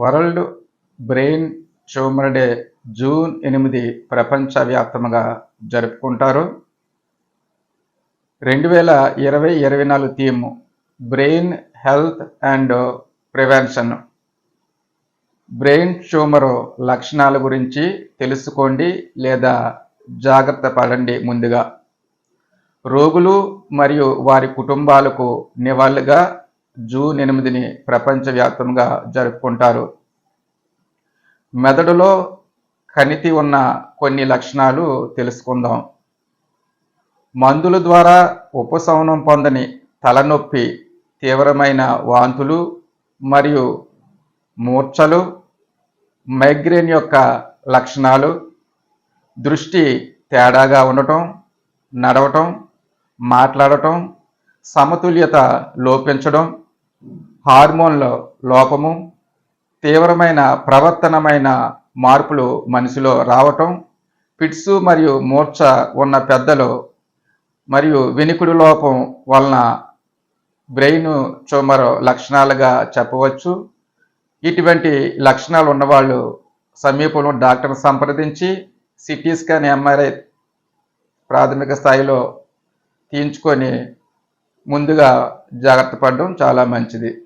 World brain tumour day June ఎనిమిది ప్రపంచవ్యాప్తంగా జరుపుకుంటారు. రెండు వేల ఇరవై ఇరవై నాలుగు theme brain health and prevention. Brain tumour లక్షణాల గురించి తెలుసుకోండి లేదా జాగ్రత్త పడండి ముందుగా. రోగులు మరియు వారి కుటుంబాలకు నివాళులుగా జూన్ ఎనిమిదిని ప్రపంచవ్యాప్తంగా జరుపుకుంటారు. మెదడులో కణితి ఉన్న కొన్ని లక్షణాలు తెలుసుకుందాం. మందుల ద్వారా ఉపశమనం పొందని తలనొప్పి తీవ్రమైన వాంతులు మరియు మూర్ఛలు మైగ్రేన్ యొక్క లక్షణాలు దృష్టి తేడాగా ఉండటం నడవటం మాట్లాడటం సమతుల్యత లోపించడం హార్మోన్ల లోపము తీవ్రమైన ప్రవర్తనమైన మార్పులు మనిషిలో రావటం పిట్సు మరియు మూర్ఛ ఉన్న పెద్దలు మరియు వెనుకుడు లోపం వలన బ్రెయిన్ ట్యూమర్ లక్షణాలుగా చెప్పవచ్చు. ఇటువంటి లక్షణాలు ఉన్నవాళ్ళు సమీపంలో డాక్టర్ని సంప్రదించి సిటీ స్కాన్ ఎంఆర్ఐ ప్రాథమిక స్థాయిలో తీయించుకొని ముందుగా జాగ్రత్త పడడం చాలా మంచిది.